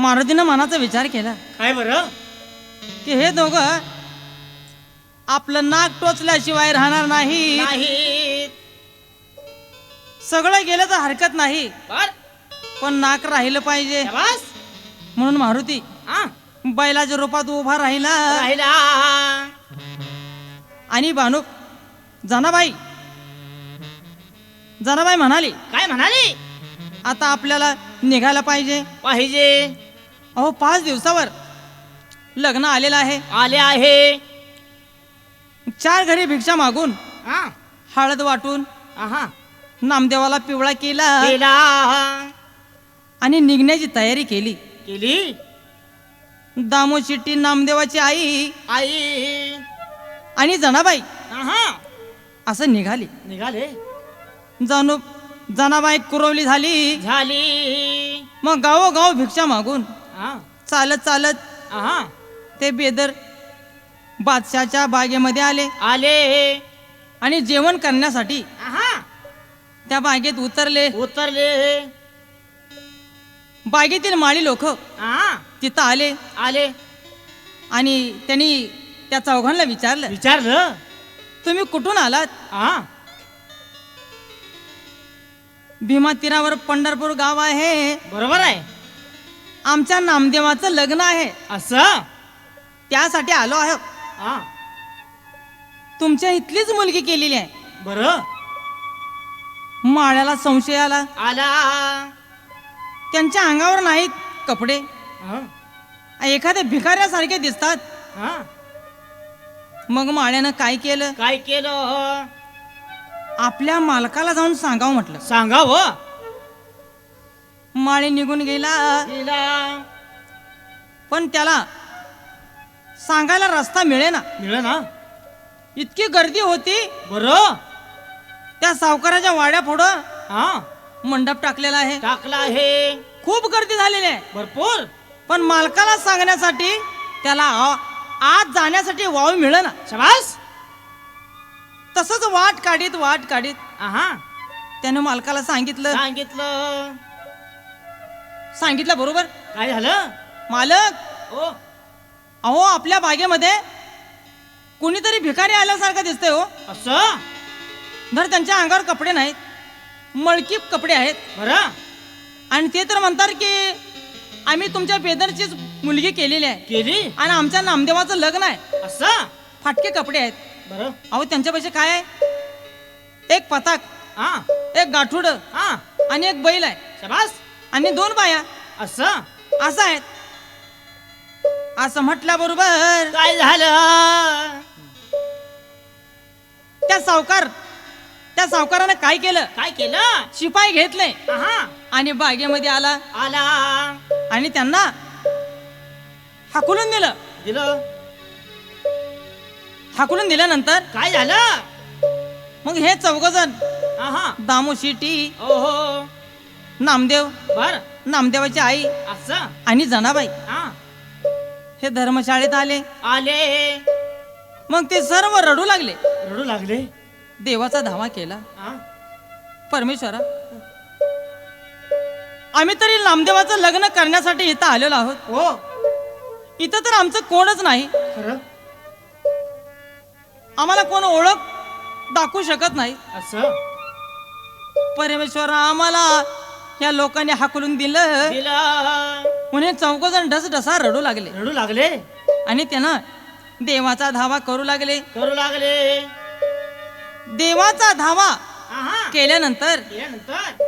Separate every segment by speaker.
Speaker 1: मारुतीनं मनाचा विचार केला.
Speaker 2: काय बरं?
Speaker 1: की हे दोघं आपलं नाक टोचल्याशिवाय राहणार नाही
Speaker 2: नाही
Speaker 1: सगळं गेलं तर हरकत नाही.
Speaker 2: बर.
Speaker 1: पण नाक राहिलं पाहिजे.
Speaker 2: शाबास.
Speaker 1: म्हणून मारुती
Speaker 2: हा.
Speaker 1: बैलाच्या रूपात उभा राहिला.
Speaker 2: राहिला.
Speaker 1: आणि बानू जनाबाई जनाबाई म्हणाली
Speaker 2: काय म्हणाली?
Speaker 1: आता आपल्याला निघायला पाहिजे.
Speaker 2: पाहिजे.
Speaker 1: अहो पाच दिवसावर लग्न आलेलं आहे.
Speaker 2: आले आहे.
Speaker 1: चार घरी भिक्षा मागून
Speaker 2: हा.
Speaker 1: हळद वाटून
Speaker 2: आहा.
Speaker 1: नामदेवाला पिवळा केला.
Speaker 2: केला.
Speaker 1: आणि निघण्याची तयारी केली.
Speaker 2: केली?
Speaker 1: दामो नामदेवाची आई
Speaker 2: आई.
Speaker 1: आणि जनाबाई
Speaker 2: आहा.
Speaker 1: असं निघाली.
Speaker 2: निघाले.
Speaker 1: जाणू जनाबाई कुरवली झाली.
Speaker 2: झाली.
Speaker 1: मग गावोगाव भिक्षा मागून चालत चालत ते बेदर बादशाच्या बागेमध्ये आले.
Speaker 2: आले.
Speaker 1: आणि जेवण करण्यासाठी त्या बागेत उतरले.
Speaker 2: उतरले.
Speaker 1: बागेतील माळी लोक तिथं आले.
Speaker 2: आले.
Speaker 1: आणि त्यांनी त्या चौघांना विचारलं
Speaker 2: विचारलं.
Speaker 1: तुम्ही कुठून आलात?
Speaker 2: हा.
Speaker 1: भीमा तीरावर पंढरपूर गाव आहे.
Speaker 2: बरोबर आहे.
Speaker 1: आमच्या नामदेवाचं लग्न आहे.
Speaker 2: असं?
Speaker 1: त्यासाठी आलो आहे.
Speaker 2: हा.
Speaker 1: तुमच्या इथलीच मुलगी केलेली आहे.
Speaker 2: बरं.
Speaker 1: माळ्याला संशय आला.
Speaker 2: आला.
Speaker 1: त्यांच्या अंगावर नाहीत कपडे.
Speaker 2: हा.
Speaker 1: एखाद्या भिकाऱ्यासारखे दिसतात.
Speaker 2: हा.
Speaker 1: मग माळ्यानं काय केलं?
Speaker 2: काय केलं?
Speaker 1: आपल्या मालकाला जाऊन सांगावं म्हटलं.
Speaker 2: सांगा व
Speaker 1: माळे निघून गेला. पण त्याला सांगायला रस्ता मिळेना.
Speaker 2: मिळ ना
Speaker 1: इतकी गर्दी होती.
Speaker 2: बरं.
Speaker 1: त्या सावकाराच्या वाड्या पुढं
Speaker 2: हा?
Speaker 1: मंडप टाकलेला आहे.
Speaker 2: टाकला आहे.
Speaker 1: खूप गर्दी झालेली आहे.
Speaker 2: भरपूर.
Speaker 1: पण मालकाला सांगण्यासाठी त्याला आत जाण्यासाठी वाव मिळेना.
Speaker 2: शबास.
Speaker 1: तसंच वाट काढीत वाट काढीत
Speaker 2: आहा.
Speaker 1: त्याने मालकाला सांगितलं.
Speaker 2: सांगितलं.
Speaker 1: सांगितलं बरोबर?
Speaker 2: काय झालं?
Speaker 1: मालक!
Speaker 2: ओ
Speaker 1: अहो आपल्या बागेमध्ये कुणीतरी भिकारी आल्यासारखं दिसतंय हो.
Speaker 2: असं?
Speaker 1: धर त्यांच्या अंगावर कपडे नाहीत. मळकी कपडे आहेत.
Speaker 2: बरं.
Speaker 1: आणि ते तर म्हणतात की आम्ही तुमच्या बेदरचीच मुलगी केलेली आहे.
Speaker 2: केली?
Speaker 1: आणि आमच्या नामदेवाचं लग्न आहे.
Speaker 2: असं?
Speaker 1: फाटके कपडे आहेत.
Speaker 2: बरं.
Speaker 1: अहो त्यांच्यापाशी काय आहे? एक पताक
Speaker 2: हा.
Speaker 1: एक गाठुड
Speaker 2: हा.
Speaker 1: आणि एक बैल आहे.
Speaker 2: शबास.
Speaker 1: आणि दोन बाया.
Speaker 2: असं?
Speaker 1: असं आहेत. असं म्हटल्याबरोबर
Speaker 2: काय झालं?
Speaker 1: त्या सावकार त्या सावकारानं काय केलं?
Speaker 2: काय केलं?
Speaker 1: शिपाई घेतले.
Speaker 2: आहा.
Speaker 1: आणि बागेमध्ये आला.
Speaker 2: आला.
Speaker 1: आणि त्यांना हाकलून दिलं.
Speaker 2: दिलं?
Speaker 1: हाकलून दिल्यानंतर
Speaker 2: काय झालं?
Speaker 1: मग हे चौघजण
Speaker 2: आहा.
Speaker 1: दामू शिटी
Speaker 2: ओहो.
Speaker 1: नामदेव.
Speaker 2: बर.
Speaker 1: नामदेवाची आई.
Speaker 2: असं?
Speaker 1: आणि जनाबाई.
Speaker 2: हा.
Speaker 1: हे धर्मशाळेत आले.
Speaker 2: आले.
Speaker 1: मग ते सर्व रडू लागले.
Speaker 2: रडू लागले?
Speaker 1: देवाचा धावा केला.
Speaker 2: हा.
Speaker 1: परमेश्वरा आम्ही तरी नामदेवाचं लग्न करण्यासाठी इथं आलेलो आहोत.
Speaker 2: हो.
Speaker 1: इथं तर आमचं कोणच नाही.
Speaker 2: खरं?
Speaker 1: आम्हाला कोण ओळख दाखवू शकत नाही.
Speaker 2: असं?
Speaker 1: परमेश्वरा आम्हाला या लोकांनी हाकलून दिलं.
Speaker 2: दिलं.
Speaker 1: म्हणून चौघ जण ढस ढसा रडू लागले.
Speaker 2: रडू लागले.
Speaker 1: आणि त्यानं देवाचा धावा करू लागले.
Speaker 2: करू लागले.
Speaker 1: देवाचा धावा
Speaker 2: आहा.
Speaker 1: केल्यानंतर
Speaker 2: नंतर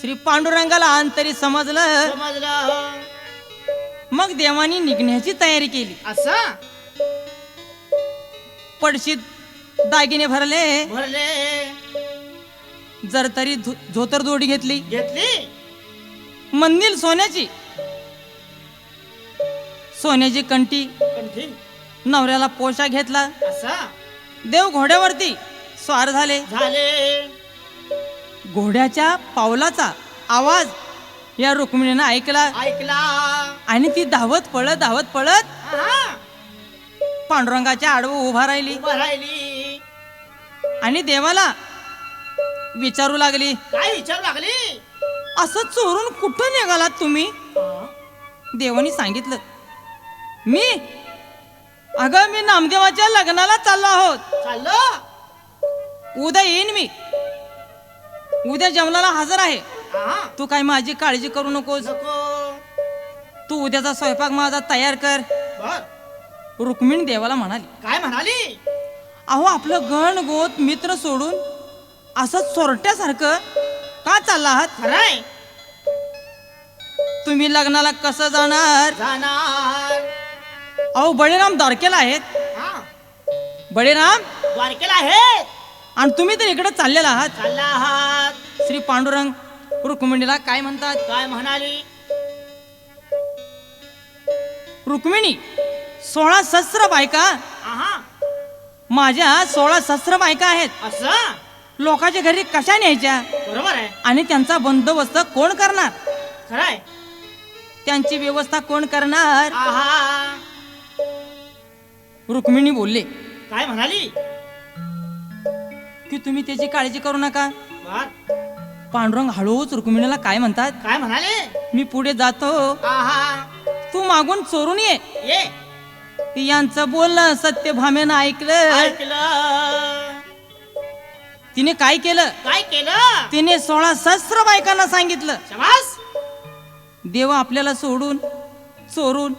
Speaker 1: श्री पांडुरंगाला अंतरी समजलं.
Speaker 2: समजलं.
Speaker 1: मग देवानी निघण्याची तयारी केली.
Speaker 2: असं?
Speaker 1: पडशीत दागिने भरले.
Speaker 2: भरले.
Speaker 1: जर तरी धो- धोतर जोडी घेतली?
Speaker 2: घेतली?
Speaker 1: मंदिर सोन्याची. सोन्याची कंठी.
Speaker 2: कंठी?
Speaker 1: नवऱ्याला पोशाख घेतला.
Speaker 2: असा?
Speaker 1: देव घोड्यावरती स्वार झाले.
Speaker 2: झाले.
Speaker 1: घोड्याच्या पावलाचा आवाज या रुक्मिणीनं ऐकला.
Speaker 2: ऐकला.
Speaker 1: आणि ती धावत पळत धावत पळत
Speaker 2: आहा
Speaker 1: पांडुरंगाच्या आडवं उभा राहिली.
Speaker 2: उभं राहिली.
Speaker 1: आणि देवाला विचारू लागली.
Speaker 2: काय विचार लागली?
Speaker 1: असं चोरून कुठं निघालात तुम्ही? देवानी सांगितलं. मी अगं मी नामदेवाच्या लग्नाला चाललो आहोत.
Speaker 2: चाललो?
Speaker 1: उद्या येईन मी. उद्या जेवणाला हजर आहे. तू काय माझी काळजी करू नकोस.
Speaker 2: नको.
Speaker 1: तू उद्याचा स्वयंपाक माझा तयार कर. रुक्मिणी देवाला म्हणाली.
Speaker 2: काय म्हणाली?
Speaker 1: अहो आपलं गण गोत मित्र सोडून असं चोरट्यासारखं का चालला आहात?
Speaker 2: खरंय.
Speaker 1: तुम्ही लग्नाला कसं जाणार?
Speaker 2: जाणार.
Speaker 1: अहो बळीराम दारकेला आहेत.
Speaker 2: हा.
Speaker 1: बळीराम?
Speaker 2: द्वारकेला आहे
Speaker 1: आणि तुम्ही तर इकडे चाललेला आहात.
Speaker 2: चालला आहात.
Speaker 1: श्री पांडुरंग रुक्मिणीला काय म्हणतात?
Speaker 2: काय म्हणाली?
Speaker 1: रुक्मिणी सोळा सहस्र बायका?
Speaker 2: आहा.
Speaker 1: माझ्या सोळा सहस्र बायका आहेत.
Speaker 2: असं?
Speaker 1: लोकांच्या घरी कशा न्यायच्या?
Speaker 2: बरोबर आहे.
Speaker 1: आणि त्यांचा बंदोबस्त कोण करणार?
Speaker 2: खरंय.
Speaker 1: त्यांची व्यवस्था कोण करणार?
Speaker 2: आहा.
Speaker 1: रुक्मिणी बोलले
Speaker 2: काय म्हणाली?
Speaker 1: की तुम्ही त्याची काळजी करू नका.
Speaker 2: बर.
Speaker 1: पांडुरंग हळूच रुक्मिणीला काय म्हणतात?
Speaker 2: काय म्हणाले?
Speaker 1: मी पुढे जातो.
Speaker 2: आहा.
Speaker 1: तू मागून चोरून ये.
Speaker 2: ये.
Speaker 1: यांचं बोलणं सत्यभामेनं ऐकलं.
Speaker 2: ऐकलं.
Speaker 1: तिने काय केलं?
Speaker 2: काय केलं?
Speaker 1: तिने सोळा सहस्र बायकांना सांगितलं.
Speaker 2: शबास!
Speaker 1: देव आपल्याला सोडून चोरून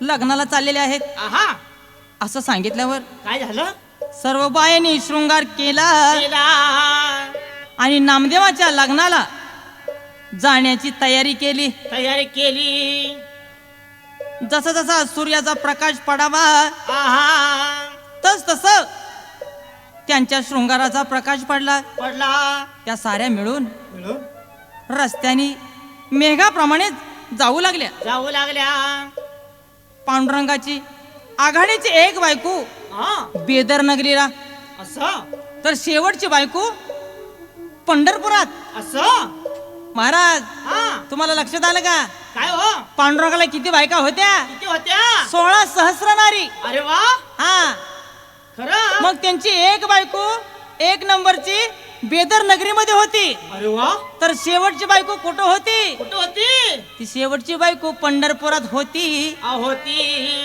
Speaker 1: लग्नाला चाललेले आहेत.
Speaker 2: आहा!
Speaker 1: असं सांगितल्यावर
Speaker 2: काय झालं?
Speaker 1: सर्व बायांनी शृंगार केला.
Speaker 2: केला.
Speaker 1: आणि नामदेवाच्या लग्नाला जाण्याची तयारी केली.
Speaker 2: तयारी केली.
Speaker 1: जसा जसा सूर्याचा प्रकाश पडावा
Speaker 2: आहा!
Speaker 1: तस तस त्यांच्या शृंगाराचा प्रकाश पडला.
Speaker 2: पडला.
Speaker 1: त्या साऱ्या मिळून
Speaker 2: मिळून?
Speaker 1: रस्त्याने मेघाप्रमाणे जाऊ लागल्या.
Speaker 2: जाऊ लागल्या.
Speaker 1: पांडुरंगाची आघाडीची एक बायको
Speaker 2: हा.
Speaker 1: बेदर नगरीला.
Speaker 2: असं?
Speaker 1: तर शेवटची बायको पंढरपुरात.
Speaker 2: असं?
Speaker 1: महाराज
Speaker 2: हा.
Speaker 1: तुम्हाला लक्षात आलं का?
Speaker 2: काय हो?
Speaker 1: पांडुरंगाला किती बायका होत्या?
Speaker 2: किती होत्या?
Speaker 1: सोळा सहस्र नारी
Speaker 2: अरे वा.
Speaker 1: हा.
Speaker 2: खरं?
Speaker 1: मग त्यांची एक बायको एक नंबरची बेदर नगरीमध्ये होती.
Speaker 2: अरे वा.
Speaker 1: तर शेवटची बायको कुठं होती?
Speaker 2: कुठं होती?
Speaker 1: ती शेवटची बायको पंढरपुरात होती.
Speaker 2: आ, होती.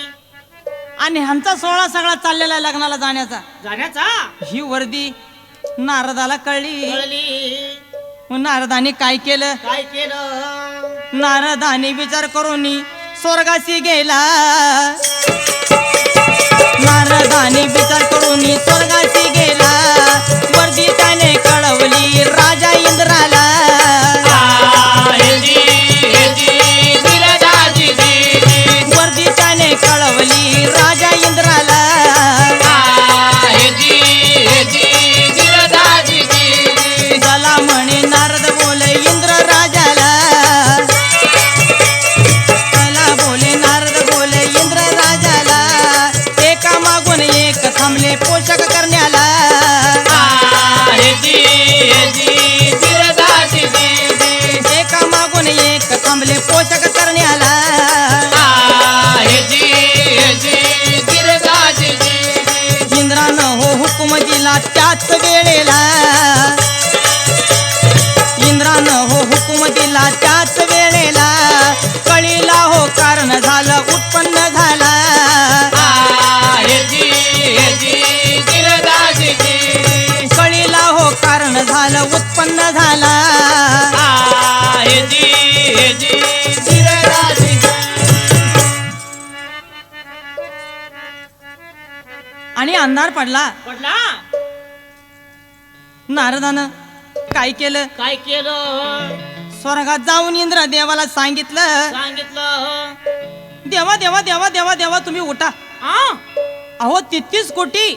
Speaker 1: आणि ह्यांचा सोहळा सगळा चाललेला आहे लग्नाला जाण्याचा.
Speaker 2: जाण्याचा?
Speaker 1: ही वर्दी नारदाला कळली.
Speaker 2: कळली.
Speaker 1: मग नारदाने काय केलं?
Speaker 2: काय केलं?
Speaker 1: नारदाने विचार करून स्वर्गाशी गेला. थांबले पोषक करण्याला. इंद्रानं हो हुकुम दिला त्याच वेळेला. इंद्रानं हो हुकुम दिला त्याच वेळेला. कळीला हो कारण झालं उत्पन्न झाला. कळीला हो कारण झालं उत्पन्न झाला. आणि अंधार पडला.
Speaker 2: पडला?
Speaker 1: नारदानं काय केलं?
Speaker 2: काय केलं?
Speaker 1: स्वर्गात जाऊन इंद्र देवाला सांगितलं.
Speaker 2: सांगितलं.
Speaker 1: देवा देवा देवा देवा देवा तुम्ही उठा. अहो तेहतीस कोटी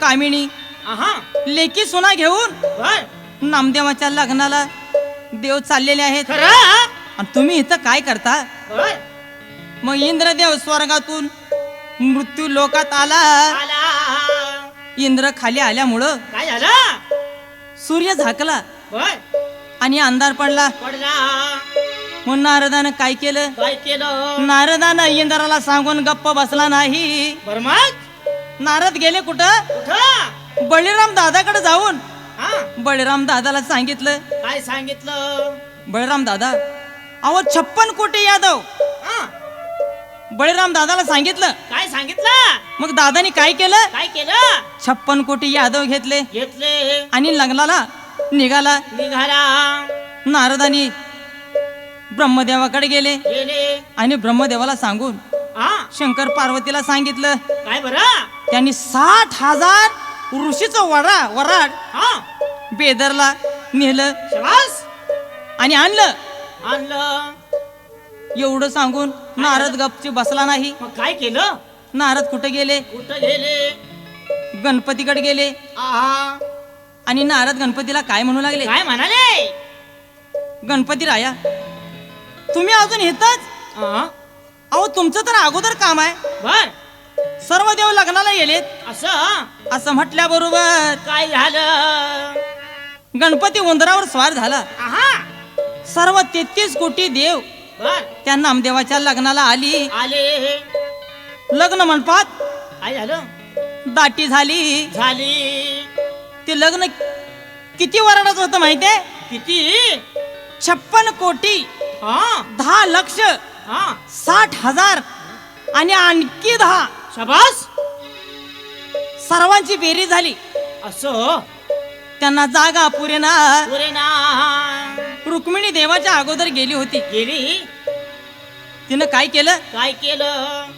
Speaker 1: कामिणी
Speaker 2: आहा
Speaker 1: लेकी सुना घेऊन
Speaker 2: बर
Speaker 1: नामदेवाच्या लग्नाला देव चाललेले आहेत.
Speaker 2: खरं?
Speaker 1: आणि तुम्ही इथं काय करता?
Speaker 2: बर
Speaker 1: मग इंद्रदेव स्वर्गातून मृत्यू लोकात आला.
Speaker 2: आला.
Speaker 1: इंद्र खाली आल्यामुळं
Speaker 2: काय झालं?
Speaker 1: सूर्य झाकला. आणि अंधार पडला.
Speaker 2: पडला.
Speaker 1: मग नारदानं काय केलं?
Speaker 2: काय केलं?
Speaker 1: नारदानं इंद्राला सांगून गप्प बसला नाही.
Speaker 2: बर मग?
Speaker 1: नारद गेले कुठं?
Speaker 2: कुठं?
Speaker 1: बळीराम दादाकडे जाऊन.
Speaker 2: हा?
Speaker 1: बळीराम दादाला सांगितलं.
Speaker 2: काय सांगितलं?
Speaker 1: बळीराम दादा अहो छप्पन कोटी यादव.
Speaker 2: हा?
Speaker 1: बळीराम दादाला सांगितलं.
Speaker 2: काय सांगितलं?
Speaker 1: मग दादानी काय केलं?
Speaker 2: काय केलं?
Speaker 1: छप्पन कोटी यादव घेतले.
Speaker 2: घेतले.
Speaker 1: आणि लग्नाला निघाला.
Speaker 2: निघाला.
Speaker 1: नारदानी ब्रह्मदेवाकडे गेले.
Speaker 2: गेले.
Speaker 1: आणि ब्रह्मदेवाला सांगून
Speaker 2: हा
Speaker 1: शंकर पार्वतीला सांगितलं.
Speaker 2: काय बरं?
Speaker 1: त्यांनी साठ हजार ऋषीचं वरा वराड
Speaker 2: हा.
Speaker 1: बेदरला नेलं.
Speaker 2: शबास.
Speaker 1: आणि आणलं.
Speaker 2: आणलं.
Speaker 1: एवढं सांगून नारद गपची बसला नाही.
Speaker 2: मग काय केलं?
Speaker 1: नारद कुठे गेले?
Speaker 2: कुठं गेले?
Speaker 1: गणपतीकडे गेले.
Speaker 2: आहा.
Speaker 1: आणि नारद गणपतीला काय म्हणू लागले?
Speaker 2: काय म्हणाले?
Speaker 1: गणपती राया तुम्ही अजून येतच? अहो तुमचं तर अगोदर काम आहे.
Speaker 2: बर.
Speaker 1: सर्व देव लग्नाला गेलेत.
Speaker 2: असं?
Speaker 1: असं म्हटल्याबरोबर
Speaker 2: काय झालं?
Speaker 1: गणपती उंदरावर स्वार झाला.
Speaker 2: आहा.
Speaker 1: सर्व तेहतीस कोटी देव त्या नामदेवाच्या लग्नाला आली.
Speaker 2: आले.
Speaker 1: लग्न मंडपात
Speaker 2: काय झालं?
Speaker 1: दाटी झाली.
Speaker 2: झाली.
Speaker 1: ते लग्न किती वराडाचं होतं माहितीये
Speaker 2: किती?
Speaker 1: छप्पन कोटी.
Speaker 2: हा.
Speaker 1: दहा लक्ष.
Speaker 2: हा.
Speaker 1: साठ हजार. आणि आणखी दहा.
Speaker 2: शबास.
Speaker 1: सर्वांची बेरीज झाली.
Speaker 2: असं?
Speaker 1: त्यांना जागा पुरेना.
Speaker 2: पुरे ना
Speaker 1: रुक्मिणी देवाच्या अगोदर गेली होती.
Speaker 2: गेली?
Speaker 1: तिनं काय केलं?
Speaker 2: काय केलं?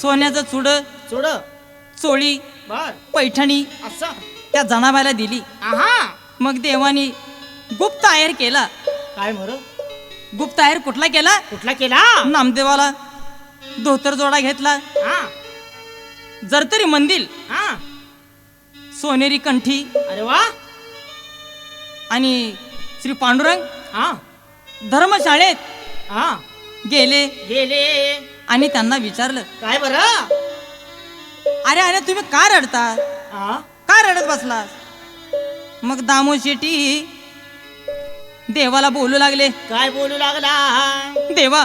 Speaker 1: सोन्याचं चुड
Speaker 2: सोड
Speaker 1: चोळी
Speaker 2: बर.
Speaker 1: पैठणी
Speaker 2: असं?
Speaker 1: त्या जनाबाईला दिली.
Speaker 2: आहा.
Speaker 1: मग देवानी गुप्त आहेर केला.
Speaker 2: काय मर
Speaker 1: गुप्त आहेर कुठला केला?
Speaker 2: कुठला केला?
Speaker 1: नामदेवाला धोतर जोडा घेतला.
Speaker 2: हा.
Speaker 1: जर तरी मंदिर
Speaker 2: हा.
Speaker 1: सोनेरी कंठी
Speaker 2: अरे वा.
Speaker 1: आणि श्री पांडुरंग
Speaker 2: हा.
Speaker 1: धर्मशाळेत
Speaker 2: हा.
Speaker 1: गेले.
Speaker 2: गेले.
Speaker 1: आणि त्यांना विचारलं
Speaker 2: काय बरं?
Speaker 1: अरे अरे तुम्ही का रडता? का रडत बसला मग दामो शेट्टी देवाला बोलू लागले.
Speaker 2: काय बोलू लागला?
Speaker 1: देवा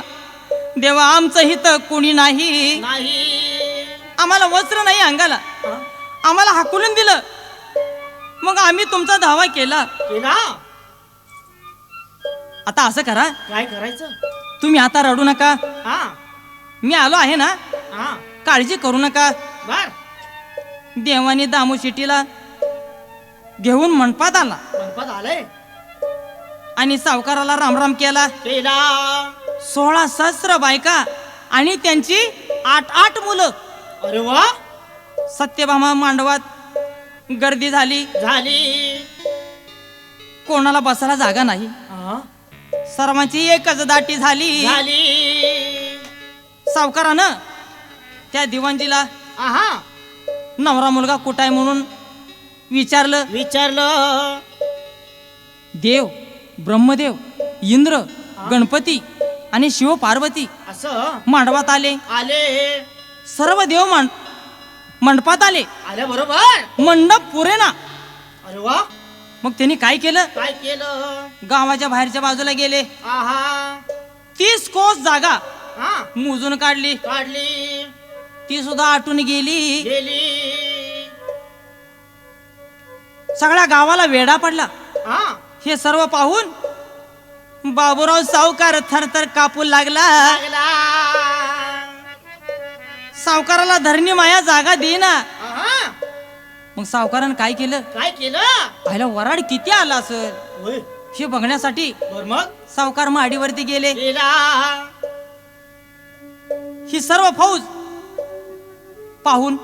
Speaker 1: देवा आमचं हित कोणी नाही.
Speaker 2: नाही.
Speaker 1: आम्हाला वस्त्र नाही अंगाला? आम्हाला हाकलून दिलं. मग आम्ही तुमचा धावा केला.
Speaker 2: केला?
Speaker 1: आता असं करा.
Speaker 2: काय करायचं?
Speaker 1: तुम्ही आता रडू नका.
Speaker 2: हा.
Speaker 1: मी आलो आहे ना?
Speaker 2: हा.
Speaker 1: काळजी करू नका.
Speaker 2: बर.
Speaker 1: देवाने दामू शेट्टीला घेऊन मंडपात आला.
Speaker 2: गणपत आलंय.
Speaker 1: आणि सावकाराला रामराम केला.
Speaker 2: केला.
Speaker 1: सोळा सहस्र बायका आणि त्यांची आठ आठ मुलं.
Speaker 2: अरे वा.
Speaker 1: सत्यभामा मांडवात गर्दी झाली.
Speaker 2: झाली.
Speaker 1: कोणाला बसायला जागा नाही.
Speaker 2: हा?
Speaker 1: सर्वांची एकच दाटी झाली.
Speaker 2: झाली.
Speaker 1: सावकारानं त्या दिवाणजीला
Speaker 2: आहा.
Speaker 1: नवरा मुलगा कुठं आहे म्हणून विचारलं
Speaker 2: विचारलं.
Speaker 1: देव ब्रह्मदेव इंद्र गणपती आणि शिव पार्वती
Speaker 2: असं?
Speaker 1: मांडवात आले.
Speaker 2: आले.
Speaker 1: सर्व देव मांड मंडपात आले.
Speaker 2: आले बरोबर.
Speaker 1: मंडप पुरेना.
Speaker 2: अरे वा.
Speaker 1: मग त्यांनी काय केलं?
Speaker 2: काय केलं?
Speaker 1: गावाच्या बाहेरच्या बाजूला गेले.
Speaker 2: आहा.
Speaker 1: तीस कोस जागा
Speaker 2: हा.
Speaker 1: मोजून काढली.
Speaker 2: काढली.
Speaker 1: ती सुद्धा आटून गेली.
Speaker 2: गेली.
Speaker 1: सगळ्या गावाला वेडा पडला.
Speaker 2: हा.
Speaker 1: हे सर्व पाहून बाबूराव सावकार थरथर कापू लागला.
Speaker 2: लागला.
Speaker 1: सावकाराला धरणी माया जागा देना
Speaker 2: आहा
Speaker 1: मग सावकारानं काय केलं?
Speaker 2: काय केलं?
Speaker 1: पाहिलं वराड किती आला सर?
Speaker 2: होय.
Speaker 1: हे बघण्यासाठी
Speaker 2: बर मग?
Speaker 1: सावकार माडीवरती गेले.
Speaker 2: गेला.
Speaker 1: ही सर्व फौज पाहून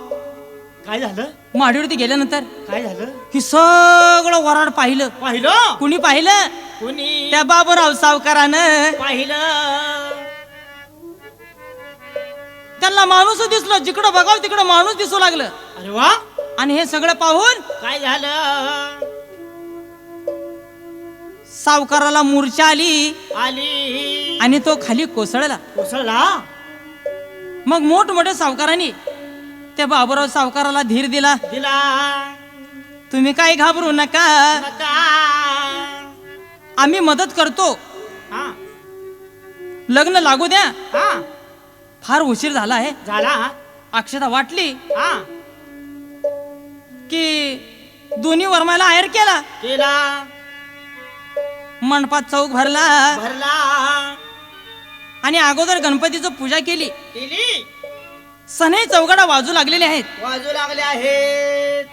Speaker 2: काय झालं?
Speaker 1: माडीवरती गेल्यानंतर
Speaker 2: काय झालं?
Speaker 1: ही सगळं वराड पाहिलं.
Speaker 2: पाहिलं?
Speaker 1: कुणी पाहिलं?
Speaker 2: कोणी?
Speaker 1: त्या बाबूराव सावकारानं.
Speaker 2: पाहिलं.
Speaker 1: त्यांना माणूस दिसलं. जिकडं बघावं तिकडं माणूस दिसू लागलं.
Speaker 2: अरे वा.
Speaker 1: आणि हे सगळं पाहून
Speaker 2: काय झालं?
Speaker 1: सावकाराला मूर्छा आली.
Speaker 2: आली.
Speaker 1: आणि तो खाली कोसळला.
Speaker 2: कोसळला?
Speaker 1: मग मोठमोठ्या सावकारांनी त्या बाबूराव सावकाराला धीर दिला.
Speaker 2: दिला.
Speaker 1: तुम्ही काही घाबरू नका.
Speaker 2: नका.
Speaker 1: आम्ही मदत करतो.
Speaker 2: हा.
Speaker 1: लग्न लागू द्या.
Speaker 2: हा.
Speaker 1: फार उशीर झाला आहे.
Speaker 2: झाला
Speaker 1: अक्षता वाटली.
Speaker 2: हा.
Speaker 1: की दोन्ही वर्माला आहेर केला.
Speaker 2: केला.
Speaker 1: मंडपात चौक भरला.
Speaker 2: भरला.
Speaker 1: आणि अगोदर गणपतीचं पूजा केली.
Speaker 2: केली.
Speaker 1: सने चौघडा वाजू लागलेले आहेत.
Speaker 2: वाजू लागले आहेत.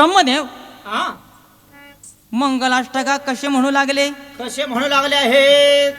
Speaker 1: ब्रह्मदेव
Speaker 2: हा?
Speaker 1: मंगलाष्टका कसे म्हणू लागले?
Speaker 2: कसे म्हणू लागले आहेत?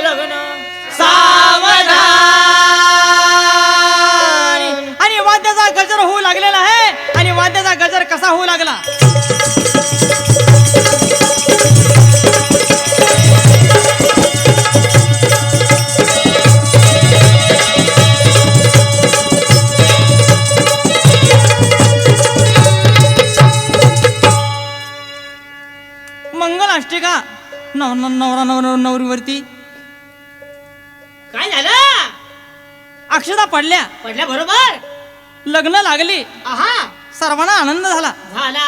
Speaker 2: लग्न.
Speaker 1: सावधान. आणि वाद्याचा गजर होऊ लागलेला आहे. आणि वाद्याचा गजर कसा होऊ लागला? मंगल नव नव- नवरा नवर नवरीवरती. पडल्या.
Speaker 2: पडल्या बरोबर.
Speaker 1: लग्न लागली.
Speaker 2: आहा.
Speaker 1: सर्वांना आनंद झाला.
Speaker 2: झाला.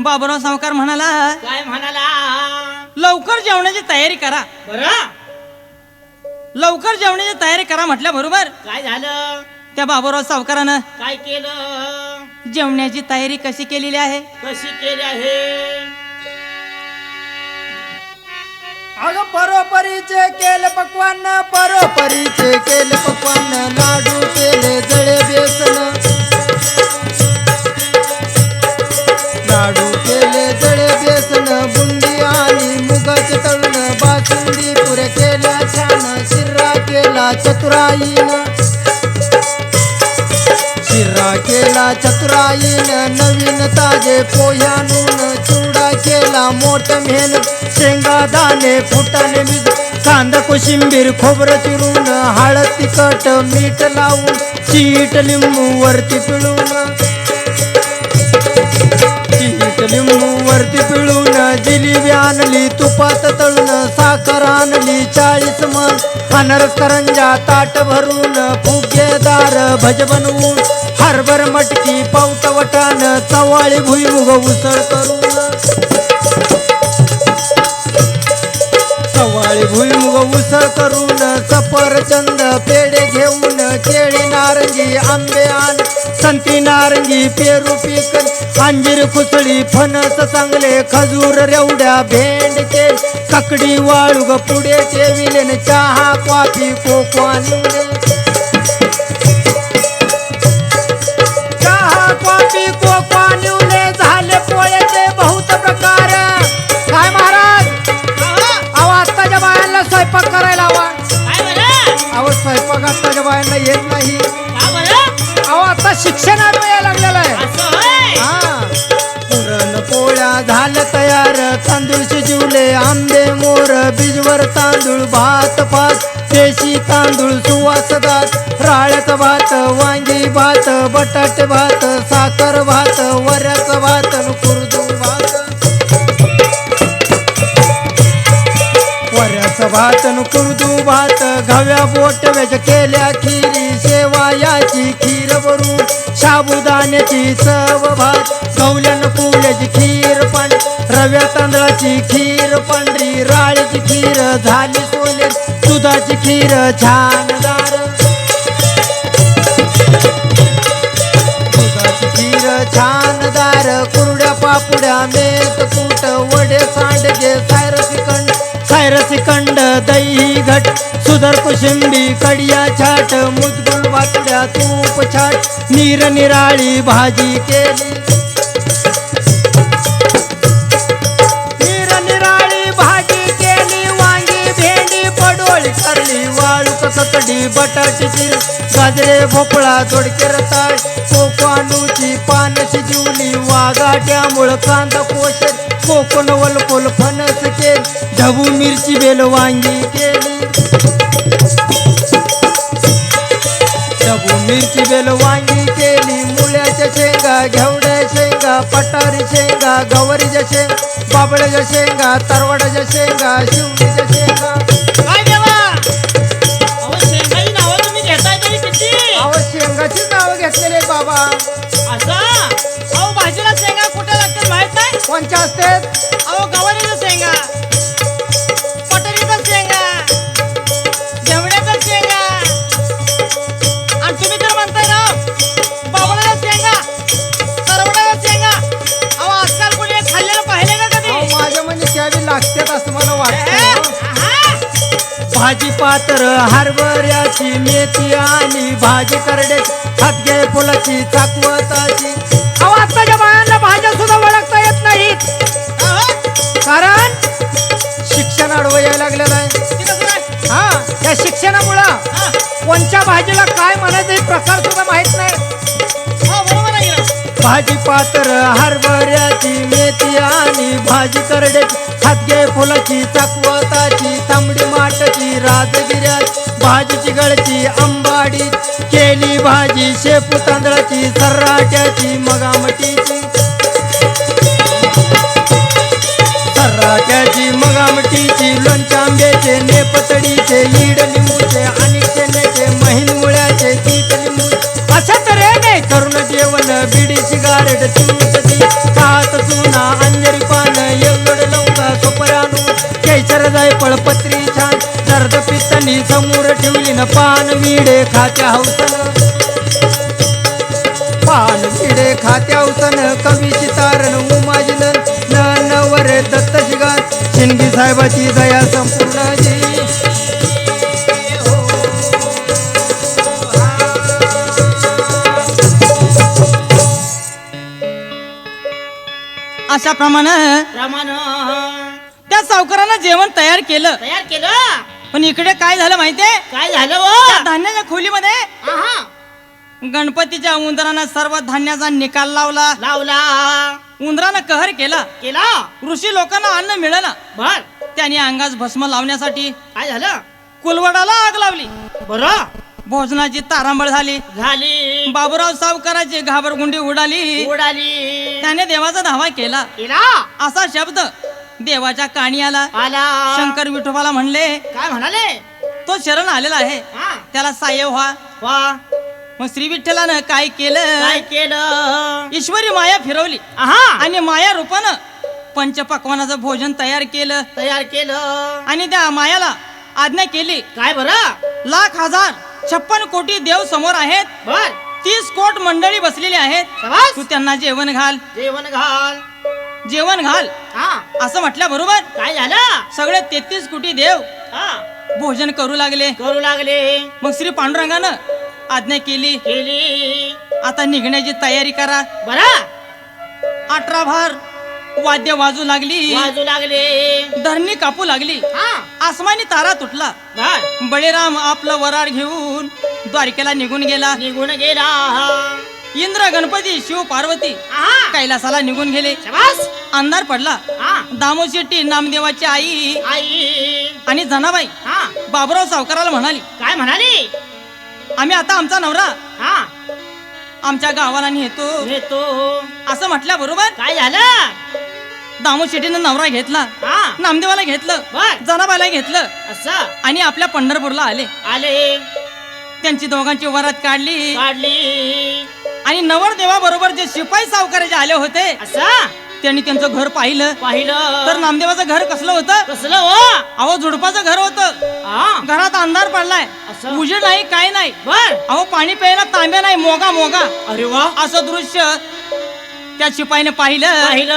Speaker 1: बाबुराव सावकार म्हणाला
Speaker 2: काय म्हणाला?
Speaker 1: लवकर जेवणाची तयारी करा.
Speaker 2: बर.
Speaker 1: लवकर जेवणाची तयारी करा म्हटल्या बरोबर.
Speaker 2: काय झालं?
Speaker 1: त्या बाबुराव सावकारानं
Speaker 2: काय केलं?
Speaker 1: जेवणाची तयारी कशी केलेली आहे?
Speaker 2: कशी केली आहे?
Speaker 3: अगं परोपरीचे केले पक्वान परोपरीचे केले पकवान लाडू केले जळे बेसन. लाडू केले जळे बेसन बुंदी आणि मुगाचे तळून बासुंदी पुरे केल्या छान शिरा केला चतुराईन. शिरा केला चतुराईन नवीन ताजे पोह्यानून चिवडा केला मोठ मेहन शेंगा दाणे फुटाने मीठ कांदा कोशिंबीर खोबरं चिरून हळद तिखट मीठ लावून चीट लिंबू वरती पिळून. चीट लिंबू वरती पिळून जिलेबी आणली तुपात तळून साखर आणली चाळीस मन अनरस करंजा ताट भरून फुगेदार भज बनवून हरभर मटकी पावट चवाळी भुईमुग उसळ करून. चवाळी भुईमुग उसळ करून सफरचंद पेढे घेऊन केळी नारंगी आंबे आण संत्री नारंगी पेरू पिकन अंजीर खुसळी फणस चांगले खजूर रेवड्या भेंड के काकडी वाळूग पुढे ठेविले चहा कॉफी कोको निवडे चहा कॉफी कोको निवले झाले पोळ्याचे बहुत प्रकार. काय महाराज? अहो आत्ताच्या बायांना स्वयंपाक करायला हवा. अहो स्वयंपाक आत्ताच्या बायांना येत नाही. अहो आता शिक्षणात यायला लागलेलं आहे. हा. पुरण पोळ्या झाल्या तयार तांदूळ जिवले आंबे मोर बीजवर तांदूळ भात भात देशी तांदूळ सुवासदात राळ्याचा भात वांगी भात बटाटे भात भात न भात घव्या बोट वेज केल्या खिरी शेवायाची खीर वरून साबुदाण्याची चव भात गवल्यान पुल्याची खीर पण रव्या तांदळाची खीर पांढरी राळीची खीर झाली सोले दुधाची खीर छानदार दुधाची खीर छानदार कुरड्या पापुड्या मेत कुट वडे सांडगे सायरसी सायरसिकंड दही घट सुधर कुशिंबी कडिया छाट मुदगुल वातड्या तूप छाट नीर भाजी केली. निरनिराळी भाजी केली वांगी भेंडी पडोळी करली वाळू सकडी बटाटी चिर गाजरे भोपळा दोडके रताळ कोकवानूची पान शिजवली वाघाट्यामुळं कांदा कोशर कोकण वलकोल फणस केली ढबू मिरची बेल वांगी केली. ढबू मिरची बेल वांगी केली मुळ्याच्या शेंगा घेवड्या शेंगा पटारी शेंगा गवारीच्या शेंगा बाबळ्याच्या शेंगा तरवड्याच्या शेंगा शिवणीच्या शेंगा.
Speaker 2: शेंगाची नाव
Speaker 3: घेतलेले बाबा. कोणच्या असते
Speaker 1: अहो गवारीचा शेंगा. पटरीचा शेंगा. जेवण्याचा शेंगा. आणि तुम्ही तर म्हणताय ना बाबळाचा शेंगा सरवड्याचा शेंगा. अहो आजकाल कोणी हे खाल्लेलं पाहिले का कधी?
Speaker 3: अहो माझ्या म्हणजे त्यावी लागतात असं मला वाटतं. भाजी पात्र हरभऱ्याची मेथी आणि भाजी करड्याची हातगे फुलाची चाकवताची. त्या शिक्षणामुळं कोणत्या भाजीला काय म्हणायचं हे प्रकार सुद्धा माहीत नाही. भाजी पात्र हरभऱ्याची मेथी आणि भाजी करड्याची हातगे फुलाची चकवताची तांबडी माटाची राजगिऱ्याची भाजीची गळची आंबाडी केली भाजी शेपू तांदळाची सर्राट्याची मगामटीची. राट्याची मग आमटीची लोणच्या आंब्याचे नेपतडीचे ईड लिंबूचे आणि चेन्याचे महिन मुळ्याचे गीत लिंबू. अशा तऱ्हेने करून जेवण बिडी सिगारेट चिमटती कात चुना अंजरी पान येवड लवंगा सुपरानू केसर जायफळ पत्री छान. दर्द पित्तनी समोर ठेवली न पान विडे खात्या हौसन. पान विडे खात्या हौसन कवी चितारण उमा साहेबाची दया संपूर्ण जी.
Speaker 1: अशा प्रमाणे.
Speaker 2: प्रमाण
Speaker 1: त्या सावकारानं जेवण तयार केलं.
Speaker 2: तयार केलं?
Speaker 1: पण इकडे काय झालं माहितीये?
Speaker 2: काय झालं
Speaker 1: त्या
Speaker 2: व
Speaker 1: धान्याच्या खोलीमध्ये
Speaker 2: आहा.
Speaker 1: गणपतीच्या उंदरानं सर्व धान्याचा निकाल लावला.
Speaker 2: लावला.
Speaker 1: उंदरानं कहर केला.
Speaker 2: केला?
Speaker 1: ऋषी लोकांना अन्न मिळालं.
Speaker 2: बर.
Speaker 1: त्यांनी अंगास भस्म लावण्यासाठी
Speaker 2: काय झालं?
Speaker 1: कुलवडाला आग लावली.
Speaker 2: बरं.
Speaker 1: भोजनाची तारांबळ झाली.
Speaker 2: झाली.
Speaker 1: बाबूराव सावकाराची घाबरगुंडी उडाली.
Speaker 2: उडाली.
Speaker 1: त्याने देवाचा धावा केला.
Speaker 2: केला?
Speaker 1: असा शब्द देवाच्या काणी आला.
Speaker 2: आला.
Speaker 1: शंकर विठोबाला म्हणले
Speaker 2: काय म्हणाले?
Speaker 1: तो शरण आलेला आहे. त्याला साह्य व्हा.
Speaker 2: वा
Speaker 1: मग श्री विठ्ठलानं काय केलं?
Speaker 2: काय केलं?
Speaker 1: ईश्वरी माया फिरवली.
Speaker 2: आहा.
Speaker 1: आणि माया रूपानं पंचपक्वानाचं भोजन तयार केलं.
Speaker 2: तयार केलं.
Speaker 1: आणि त्या मायाला आज्ञा केली.
Speaker 2: काय बरं?
Speaker 1: लाख हजार छप्पन कोटी देव समोर आहेत.
Speaker 2: बर.
Speaker 1: तीस कोट मंडळी बसलेली आहेत.
Speaker 2: शाबास.
Speaker 1: तू त्यांना जेवण घाल.
Speaker 2: जेवण घाल.
Speaker 1: जेवण घाल.
Speaker 2: हा.
Speaker 1: असं म्हटल्या बरोबर?
Speaker 2: काय झालं?
Speaker 1: सगळे तेहतीस कोटी देव
Speaker 2: हा.
Speaker 1: भोजन करू लागले.
Speaker 2: करू लागले.
Speaker 1: मग श्री पांडुरंगानं आज्ञा केली.
Speaker 2: केली.
Speaker 1: आता निघण्याची तयारी करा.
Speaker 2: बरं.
Speaker 1: अठरा भार वाद्य वाजू लागली.
Speaker 2: वाजू लागले.
Speaker 1: धरणी कापू लागली.
Speaker 2: हा.
Speaker 1: आसमानी तारा तुटला.
Speaker 2: बर.
Speaker 1: बळीराम आपलं वराड घेऊन द्वारकेला निघून गेला.
Speaker 2: निघून गेला.
Speaker 1: इंद्र गणपती शिव पार्वती
Speaker 2: आहा.
Speaker 1: कैलासाला निघून गेले.
Speaker 2: शाबास.
Speaker 1: अंधार पडला.
Speaker 2: हा.
Speaker 1: दामो शेट्टी नामदेवाची आई
Speaker 2: आई.
Speaker 1: आणि जनाबाई
Speaker 2: हा.
Speaker 1: बाबुराव सावकाराला म्हणाली
Speaker 2: काय म्हणाली?
Speaker 1: आम्ही आता आमचा नवरा.
Speaker 2: हा.
Speaker 1: आमच्या गावाला नेतो.
Speaker 2: नेतो.
Speaker 1: असं म्हटल्या बरोबर?
Speaker 2: काय झालं?
Speaker 1: दामो शेट्टीनं नवरा घेतला.
Speaker 2: हा.
Speaker 1: नामदेवाला घेतलं.
Speaker 2: बर.
Speaker 1: जनाबाईला घेतलं.
Speaker 2: असं?
Speaker 1: आणि आपल्या पंढरपूरला आले.
Speaker 2: आले.
Speaker 1: त्यांची दोघांची वरात काढली.
Speaker 2: काढली.
Speaker 1: आणि नवरदेवा बरोबर जे शिपाई सावकाराचे आले होते
Speaker 2: असं?
Speaker 1: त्यांनी त्यांचं घर पाहिलं.
Speaker 2: पाहिलं.
Speaker 1: तर नामदेवाचं घर कसलं होतं?
Speaker 2: कसलं हो?
Speaker 1: अहो झुडपाचं घर होतं.
Speaker 2: हा.
Speaker 1: घरात अंधार पडलाय.
Speaker 2: असं?
Speaker 1: उजेड नाही काय नाही.
Speaker 2: बर.
Speaker 1: अहो पाणी प्यायला तांब्या नाही मोगा मोगा.
Speaker 2: अरे वा.
Speaker 1: असं दृश्य त्या शिपाईने पाहिलं.
Speaker 2: पाहिलं.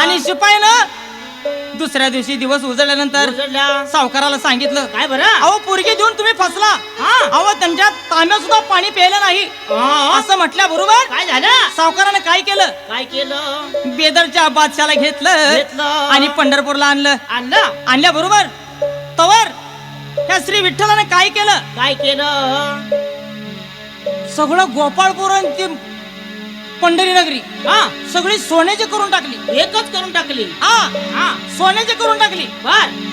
Speaker 1: आणि शिपाईनं दुसऱ्या दिवशी दिवस उजळल्यानंतर
Speaker 2: उजळल्या.
Speaker 1: सावकाराला सांगितलं
Speaker 2: काय बरं?
Speaker 1: अहो पोरगी देऊन तुम्ही फसला.
Speaker 2: हा.
Speaker 1: अहो त्यांच्या तांब्यात सुद्धा पाणी प्यायलं नाही.
Speaker 2: हा.
Speaker 1: असं म्हटल्या बरोबर
Speaker 2: काय झालं?
Speaker 1: सावकारानं काय केलं?
Speaker 2: काय केलं?
Speaker 1: बेदरच्या बादशाला घेतलं
Speaker 2: घेतलं.
Speaker 1: आणि पंढरपूरला आणलं.
Speaker 2: आणलं?
Speaker 1: आणल्या बरोबर तवर त्या श्री विठ्ठलाने काय केलं?
Speaker 2: काय केलं?
Speaker 1: सगळं गोपाळपूर आणि ते पंढरी नगरी
Speaker 2: हा
Speaker 1: सगळी सोन्याची करून टाकली.
Speaker 2: एकच करून टाकली.
Speaker 1: हा
Speaker 2: हा
Speaker 1: सोन्याची करून टाकली.
Speaker 2: बर.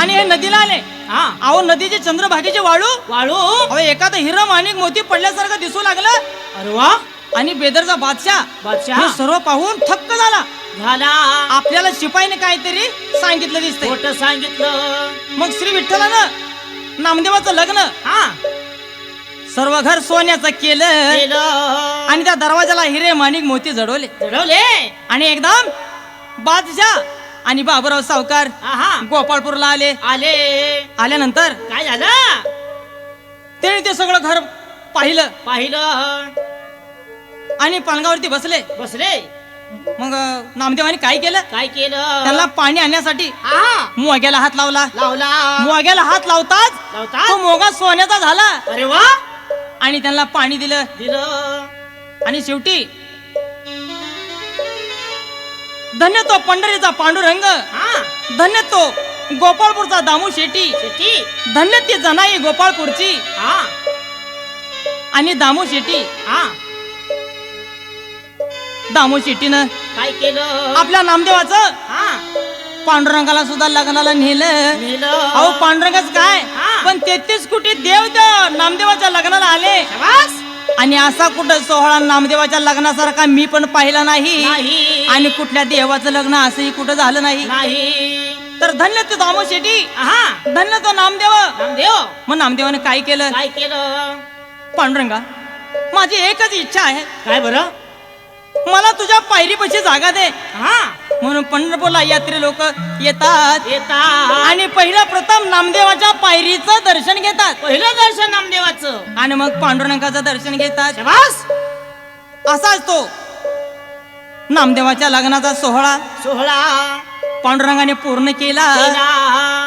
Speaker 1: आणि हे नदीला आले.
Speaker 2: हा.
Speaker 1: अहो नदीचे चंद्रभागेचे वाळू?
Speaker 2: वाळू?
Speaker 1: अहो एखादं हिरम आणि मोती पडल्यासारखं दिसू लागलं.
Speaker 2: अरे वा.
Speaker 1: आणि बेदरचा बादशाह.
Speaker 2: बादशाह?
Speaker 1: हे सर्व पाहून थक्क झाला.
Speaker 2: झाला.
Speaker 1: आपल्याला शिपाईने काहीतरी सांगितलं दिसतंय.
Speaker 2: खोट सांगितलं.
Speaker 1: मग श्री विठ्ठलानं नामदेवाचं लग्न.
Speaker 2: हा.
Speaker 1: सर्व घर सोन्याचं केलं. आणि त्या दरवाजाला हिरे माणिक मोती जडवले
Speaker 2: चढवले
Speaker 1: आणि एकदम बादशाह आणि बाबूराव सावकार गोपाळपूरला आले.
Speaker 2: आले.
Speaker 1: आल्यानंतर
Speaker 2: काय झालं?
Speaker 1: त्याने ते सगळं घर पाहिलं.
Speaker 2: पाहिलं.
Speaker 1: आणि पालगावरती बसले.
Speaker 2: बसले.
Speaker 1: मग नामदेवाने काय केलं?
Speaker 2: काय केलं?
Speaker 1: त्याला पाणी आणण्यासाठी मोग्याला हात लावला.
Speaker 2: लावला.
Speaker 1: मोग्याला हात लावताच तो
Speaker 2: लावता
Speaker 1: मोगा सोन्याचा झाला.
Speaker 2: अरे वा.
Speaker 1: आणि त्यांना पाणी दिलं.
Speaker 2: दिलं.
Speaker 1: आणि शेवटी धन्य तो पंढरीचा पांडुरंग.
Speaker 2: हा.
Speaker 1: धन्य तो गोपाळपूरचा दामू शेट्टी.
Speaker 2: शेती
Speaker 1: धन्य ती जनाई गोपाळपूरची.
Speaker 2: हा.
Speaker 1: आणि दामू शेट्टी.
Speaker 2: हा.
Speaker 1: दामू शेट्टीनं
Speaker 2: काय केलं?
Speaker 1: आपल्या नामदेवाचं
Speaker 2: हा.
Speaker 1: पांडुरंगाला सुद्धा लग्नाला नेलं. अहो पांडुरंगाच काय. पण तेहतीस कोटी देव नामदेवाच्या लग्नाला आले. आणि असा कुठं सोहळा नामदेवाच्या लग्नासारखा मी पण पाहिला नाही.
Speaker 2: नाही.
Speaker 1: आणि कुठल्या देवाचं लग्न असंही कुठं झालं नाही.
Speaker 2: नाही.
Speaker 1: तर धन्य ते दामो शेट्टी
Speaker 2: हा.
Speaker 1: धन्य तो नामदेव.
Speaker 2: नामदेव.
Speaker 1: मग नामदेवाने काय केलं?
Speaker 2: काय केलं?
Speaker 1: पांडुरंगा माझी एकच इच्छा आहे.
Speaker 2: काय बरं?
Speaker 1: मला तुझ्या पायरीपाशी जागा दे.
Speaker 2: हा.
Speaker 1: म्हणून पंढरपूरला यात्री लोक येतात.
Speaker 2: येता
Speaker 1: आणि पहिलं प्रथम नामदेवाच्या पायरीचं दर्शन घेतात.
Speaker 2: पहिलं दर्शन नामदेवाचं.
Speaker 1: आणि मग पांडुरंगाचं दर्शन घेतात. असाच तो नामदेवाच्या लग्नाचा सोहळा.
Speaker 2: सोहळा.
Speaker 1: पांडुरंगाने पूर्ण केला.
Speaker 2: केला.